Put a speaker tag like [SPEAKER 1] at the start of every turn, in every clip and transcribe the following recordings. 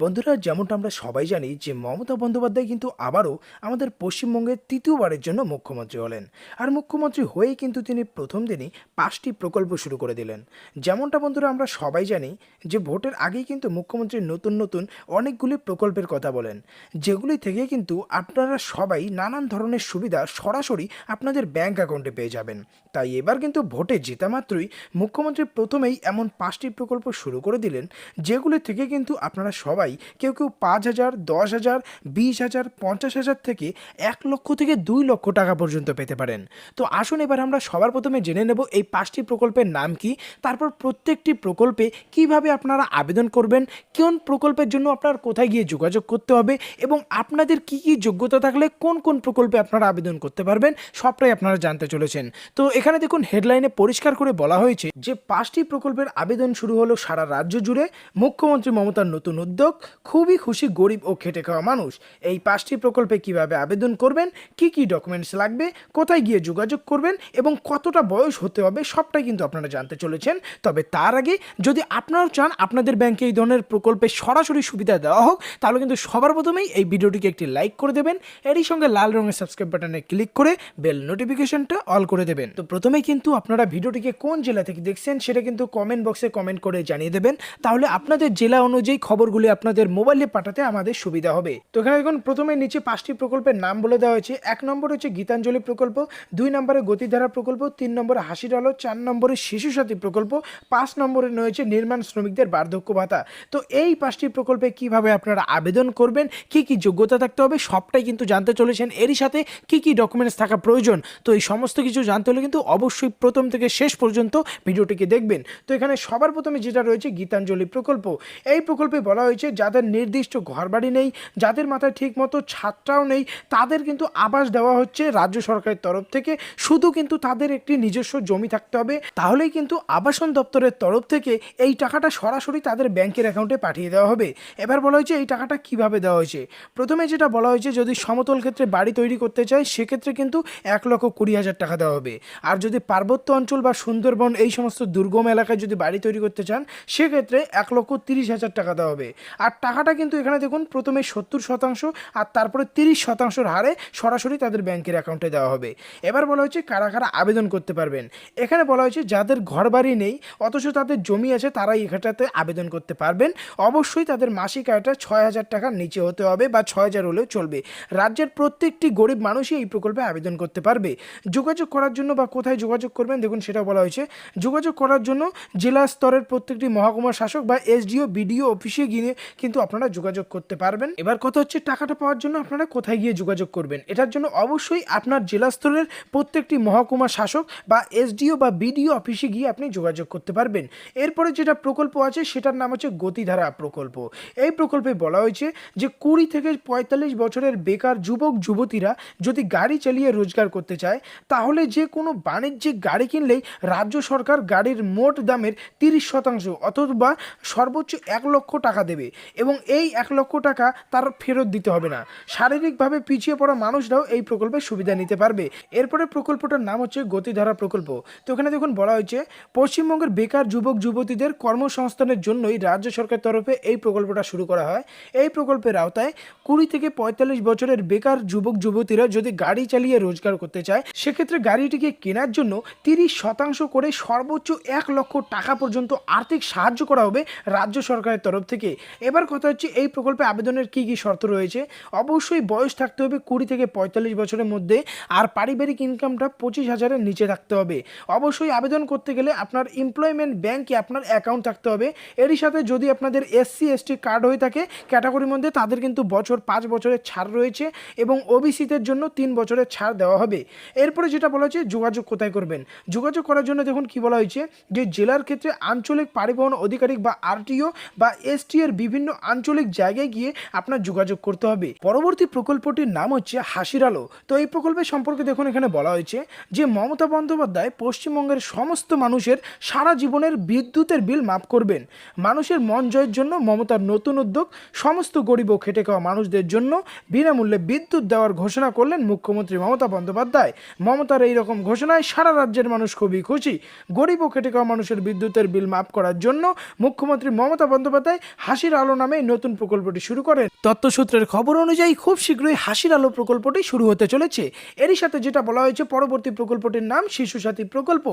[SPEAKER 1] বন্ধুরা, যেমনটা আমরা সবাই জানি যে মমতা বন্দ্যোপাধ্যায় কিন্তু আবারও আমাদের পশ্চিমবঙ্গের তৃতীয়বারের জন্য মুখ্যমন্ত্রী হলেন। আর মুখ্যমন্ত্রী হয়েই কিন্তু তিনি প্রথম দিনই পাঁচটি প্রকল্প শুরু করে দিলেন। যেমনটা বন্ধুরা আমরা সবাই জানি যে ভোটের আগেই কিন্তু মুখ্যমন্ত্রী নতুন নতুন অনেকগুলি প্রকল্পের কথা বলেন। যেগুলি থেকে কিন্তু আপনারা সবাই নানান ধরনের সুবিধা সরাসরি আপনাদের ব্যাংক অ্যাকাউন্টে পেয়ে যাবেন। তাই এবার কিন্তু ভোটে জেতা মাত্রই মুখ্যমন্ত্রী প্রথমেই এমন পাঁচটি প্রকল্প শুরু করে দিলেন, যেগুলি থেকে কিন্তু আপনারা সবাই কেউ কেউ পাঁচ হাজার, দশ হাজার, বিশ হাজার, পঞ্চাশ হাজার থেকে এক লক্ষ থেকে দুই লক্ষ টাকা পর্যন্ত পেতে পারেন। তো আসুন এবার আমরা সবার প্রথমে জেনে নেব এই পাঁচটি প্রকল্পের নাম কি। তারপর প্রত্যেকটি প্রকল্পে কীভাবে আপনারা আবেদন করবেন, কোন প্রকল্পের জন্য আপনার কোথায় গিয়ে যোগাযোগ করতে হবে এবং আপনাদের কি কি যোগ্যতা থাকলে কোন কোন প্রকল্পে আপনারা আবেদন করতে পারবেন, সবটাই আপনারা জানতে চলেছেন। তো এখানে দেখুন হেডলাইনে পরিষ্কার করে বলা হয়েছে যে পাঁচটি প্রকল্পের আবেদন শুরু হলো সারা রাজ্য জুড়ে। মুখ্যমন্ত্রী মমতার নতুন উদ্যোগ খুবই খুশি, গরিব ও খেটে খাওয়া মানুষ। এই পাঁচটি প্রকল্পে কীভাবে আবেদন করবেন, কি কি ডকুমেন্টস লাগবে, কোথায় গিয়ে যোগাযোগ করবেন এবং কতটা বয়স হতে হবে সবটাই কিন্তু আপনারা জানতে চলেছেন। তবে তার আগে যদি আপনারাও চান আপনাদের ব্যাংকে এই ধরনের প্রকল্পে সরাসরি সুবিধা দেওয়া হোক, তাহলে কিন্তু সবার প্রথমেই এই ভিডিওটিকে একটি লাইক করে দেবেন। এরই সঙ্গে লাল রঙের সাবস্ক্রাইব বাটনে ক্লিক করে বেল নোটিফিকেশনটা অল করে দেবেন। তো প্রথমেই কিন্তু আপনারা ভিডিওটিকে কোন জেলা থেকে দেখছেন, সেটা কিন্তু কমেন্ট বক্সে কমেন্ট করে জানিয়ে দেবেন। তাহলে আপনাদের জেলা অনুযায়ী খবরগুলি আপনাদের মোবাইলে পাঠাতে আমাদের সুবিধা হবে। তো এখানে দেখুন, প্রথমে নিচে পাঁচটি প্রকল্পের নাম বলে দেওয়া হয়েছে। এক নম্বর হচ্ছে গীতাঞ্জলি প্রকল্প, দুই নম্বরে গতিধারা প্রকল্প, তিন নম্বরে হাসির আলো চার নম্বরে শিশু সাথী প্রকল্প, পাঁচ নম্বরে রয়েছে নির্মাণ শ্রমিকদের বার্ধক্য ভাতা। তো এই পাঁচটি প্রকল্পে কীভাবে আপনারা আবেদন করবেন, কি কি যোগ্যতা থাকতে হবে, সবটাই কিন্তু জানতে চলেছেন। এরই সাথে কি কি ডকুমেন্টস থাকা প্রয়োজন, তো এই সমস্ত কিছু জানতে হলে কিন্তু অবশ্যই প্রথম থেকে শেষ পর্যন্ত ভিডিওটিকে দেখবেন। তো এখানে সবার প্রথমে যেটা রয়েছে গীতাঞ্জলি প্রকল্প, এই প্রকল্পে বলা হয়েছে যাদের নির্দিষ্ট ঘরবাড়ি নেই, যাদের মাথায় ঠিক মতো ছাদটাও নেই, তাদের কিন্তু আবাস দেওয়া হচ্ছে রাজ্য সরকারের তরফ থেকে। শুধু কিন্তু তাদের একটি নিজস্ব জমি থাকতে হবে। তাহলেই কিন্তু আবাসন দপ্তরের তরফ থেকে এই টাকাটা সরাসরি তাদের ব্যাংকের অ্যাকাউন্টে পাঠিয়ে দেওয়া হবে। এবার বলা হয়েছে এই টাকাটা কীভাবে দেওয়া হয়েছে? প্রথমে যেটা বলা হয়েছে, যদি সমতল ক্ষেত্রে বাড়ি তৈরি করতে চায়, সেক্ষেত্রে কিন্তু এক লক্ষ কুড়ি হাজার টাকা দেওয়া হবে। আর যদি পার্বত্য অঞ্চল বা সুন্দরবন এই সমস্ত দুর্গম এলাকায় যদি বাড়ি তৈরি করতে চান, সেক্ষেত্রে এক লক্ষ তিরিশ হাজার টাকা দেওয়া হবে। আর টাকাটা কিন্তু এখানে দেখুন, প্রথমে সত্তর শতাংশ আর তারপরে তিরিশ শতাংশের হারে সরাসরি তাদের ব্যাংকের অ্যাকাউন্টে দেওয়া হবে। এবার বলা হয়েছে কারা কারা আবেদন করতে পারবেন। এখানে বলা হয়েছে যাদের ঘর বাড়ি নেই, অথচ তাদের জমি আছে, তারাই এখানটাতে আবেদন করতে পারবেন। অবশ্যই তাদের মাসিক আয়টা ছয় হাজার টাকার নিচে হতে হবে বা ছয় হাজার হলেও চলবে। রাজ্যের প্রত্যেকটি গরিব মানুষই এই প্রকল্পে আবেদন করতে পারবে। যোগাযোগ করার জন্য বা কোথায় যোগাযোগ করবেন, দেখুন সেটা বলা হয়েছে। যোগাযোগ করার জন্য জেলা স্তরের প্রত্যেকটি মহকুমা শাসক বা এসডিও, বিডিও অফিসে গিয়ে কিন্তু আপনারা যোগাযোগ করতে পারবেন। এবার কথা হচ্ছে টাকাটা পাওয়ার জন্য আপনারা কোথায় গিয়ে যোগাযোগ করবেন? এটার জন্য অবশ্যই আপনার জেলা স্তরের প্রত্যেকটি মহকুমা শাসক বা এসডিও বা বিডিও অফিসে গিয়ে আপনি যোগাযোগ করতে পারবেন। এরপরে যেটা প্রকল্প আছে, সেটার নাম হচ্ছে গতিধারা প্রকল্প। এই প্রকল্পে বলা হয়েছে যে কুড়ি থেকে পঁয়তাল্লিশ বছরের বেকার যুবক, যুবতীরা যদি গাড়ি চালিয়ে রোজগার করতে চায়, তাহলে যে কোনো বাণিজ্যিক গাড়ি কিনলেই রাজ্য সরকার গাড়ির মোট দামের তিরিশ শতাংশ অথবা সর্বোচ্চ এক লক্ষ টাকা দেবে। এবং এই এক লক্ষ টাকা তার ফেরত দিতে হবে না। শারীরিকভাবে পিছিয়ে পড়া মানুষরাও এই প্রকল্পের সুবিধা নিতে পারবে। এরপরে প্রকল্পটার নাম হচ্ছে গতিধারা প্রকল্প। তো এখানে দেখুন বলা হয়েছে, পশ্চিমবঙ্গের বেকার যুবক, যুবতীদের কর্মসংস্থানের জন্যই রাজ্য সরকার তরফে এই প্রকল্পটা শুরু করা হয়। এই প্রকল্পের আওতায় কুড়ি থেকে পঁয়তাল্লিশ বছরের বেকার যুবক, যুবতীরা যদি গাড়ি চালিয়ে রোজগার করতে চায়, সেক্ষেত্রে গাড়িটিকে কেনার জন্য তিরিশ শতাংশ করে সর্বোচ্চ এক লক্ষ টাকা পর্যন্ত আর্থিক সাহায্য করা হবে রাজ্য সরকারের তরফ থেকে। এবার কথা হচ্ছে, এই প্রকল্পে আবেদনের কী কী শর্ত রয়েছে? অবশ্যই বয়স থাকতে হবে কুড়ি থেকে পঁয়তাল্লিশ বছরের মধ্যে, আর পারিবারিক ইনকামটা পঁচিশ হাজারের নিচে থাকতে হবে। অবশ্যই আবেদন করতে গেলে আপনার এমপ্লয়মেন্ট ব্যাংকে আপনার অ্যাকাউন্ট থাকতে হবে। এরই সাথে যদি আপনাদের এসসি এসটি কার্ড হয়ে থাকে ক্যাটাগরির মধ্যে তাদের কিন্তু বছর পাঁচ বছরের ছাড় রয়েছে এবং ওবিসিদের জন্য তিন বছরের ছাড় দেওয়া হবে। এরপরে যেটা বলা হয়েছে যোগাযোগ কোথায় করবেন? যোগাযোগ করার জন্য দেখুন কি বলা হয়েছে যে, জেলার ক্ষেত্রে আঞ্চলিক পরিবহন অধিকারিক বা আরটিও বা এসটি এর বিভাগ বিভিন্ন আঞ্চলিক জায়গায় গিয়ে আপনার যোগাযোগ করতে হবে। পরবর্তী প্রকল্পটির নাম হচ্ছে হাসির আলো। তো এই প্রকল্পের সম্পর্কে দেখুন, এখানে বলা হয়েছে যে মমতা বন্দ্যোপাধ্যায় পশ্চিমবঙ্গের সমস্ত মানুষের সারা জীবনের বিদ্যুতের বিল মাফ করবেন। মানুষের মন জয়ের জন্য মমতার নতুন উদ্যোগ, সমস্ত গরিব ও খেটে খাওয়া মানুষদের জন্য বিনামূল্যে বিদ্যুৎ দেওয়ার ঘোষণা করলেন মুখ্যমন্ত্রী মমতা বন্দ্যোপাধ্যায়। মমতার এই রকম ঘোষণায় সারা রাজ্যের মানুষ খুবই খুশি। গরিব ও খেটে খাওয়া মানুষের বিদ্যুতের বিল মাফ করার জন্য মুখ্যমন্ত্রী মমতা বন্দ্যোপাধ্যায় হাসির আলো নামে নতুন প্রকল্পটি শুরু করেন। তথ্যসূত্রের খবর অনুযায়ী খুব শীঘ্রই হাসির আলো প্রকল্পটি শুরু হতে চলেছে। এরই সাথে যেটা বলা হয়েছে, পরবর্তী প্রকল্পটির নাম শিশু সাথী প্রকল্প।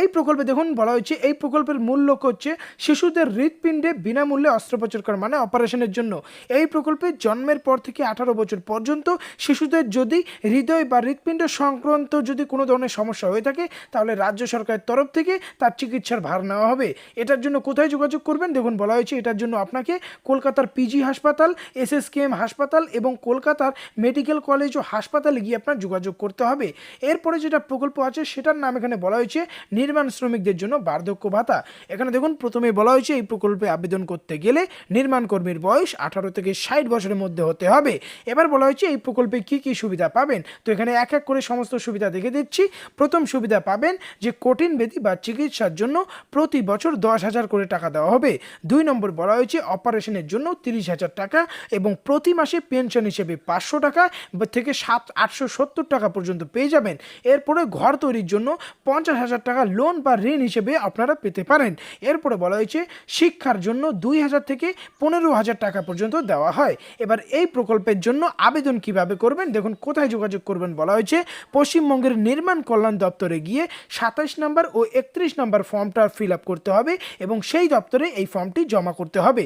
[SPEAKER 1] এই প্রকল্পে দেখুন, বলা হয়েছে এই প্রকল্পের মূল লক্ষ্য হচ্ছে শিশুদের হৃৎপিণ্ডে বিনামূল্যে অস্ত্রোপচার করা মানে অপারেশনের জন্য। এই প্রকল্পে জন্মের পর থেকে আঠারো বছর পর্যন্ত শিশুদের যদি হৃদয় বা হৃৎপিণ্ড সংক্রান্ত যদি কোনো ধরনের সমস্যা হয়ে থাকে, তাহলে রাজ্য সরকারের তরফ থেকে তার চিকিৎসার ভার নেওয়া হবে। এটার জন্য কোথায় যোগাযোগ করবেন? দেখুন, বলা হয়েছে এটার জন্য আপনাকে কলকাতার পিজি হাসপাতাল এসএসকেএম হাসপাতাল এবং কলকাতার মেডিকেল কলেজ ও হাসপাতালে গিয়ে আপনার যোগাযোগ করতে হবে। এরপরে যেটা প্রকল্প আছে সেটার নাম এখানে বলা হয়েছে নির্মাণ শ্রমিকদের জন্য বার্ধক্য ভাতা। এখানে দেখুন, প্রথমে বলা হয়েছে এই প্রকল্পে আবেদন করতে গেলে নির্মাণ কর্মীর বয়স আঠারো থেকে ষাট বছরের মধ্যে হতে হবে। এবার বলা হয়েছে এই প্রকল্পে কি কি সুবিধা পাবেন? তো এখানে এক এক করে সমস্ত সুবিধা দেখে দিচ্ছি। প্রথম সুবিধা পাবেন যে কঠিন ব্যাধি বা চিকিৎসার জন্য প্রতি বছর দশ হাজার করে টাকা দেওয়া হবে। দুই নম্বর বলা হয়েছে অপারেশনের জন্য তিরিশ হাজার টাকা এবং প্রতি মাসে পেনশন হিসেবে পাঁচশো টাকা থেকে সাত, আটশো সত্তর টাকা পর্যন্ত পেয়ে যাবেন। এরপরে ঘর তৈরির জন্য পঞ্চাশ হাজার টাকা লোন বা ঋণ হিসেবে আপনারা পেতে পারেন। এরপরে বলা হয়েছে, শিক্ষার জন্য দুই হাজার থেকে পনেরো হাজার টাকা পর্যন্ত দেওয়া হয়। এবার এই প্রকল্পের জন্য আবেদন কীভাবে করবেন? দেখুন, কোথায় যোগাযোগ করবেন বলা হয়েছে, পশ্চিমবঙ্গের নির্মাণ কল্যাণ দপ্তরে গিয়ে সাতাশ নম্বর ও একত্রিশ নম্বর ফর্মটা ফিল আপ করতে হবে এবং সেই দপ্তরে এই ফর্মটি জমা করতে হবে।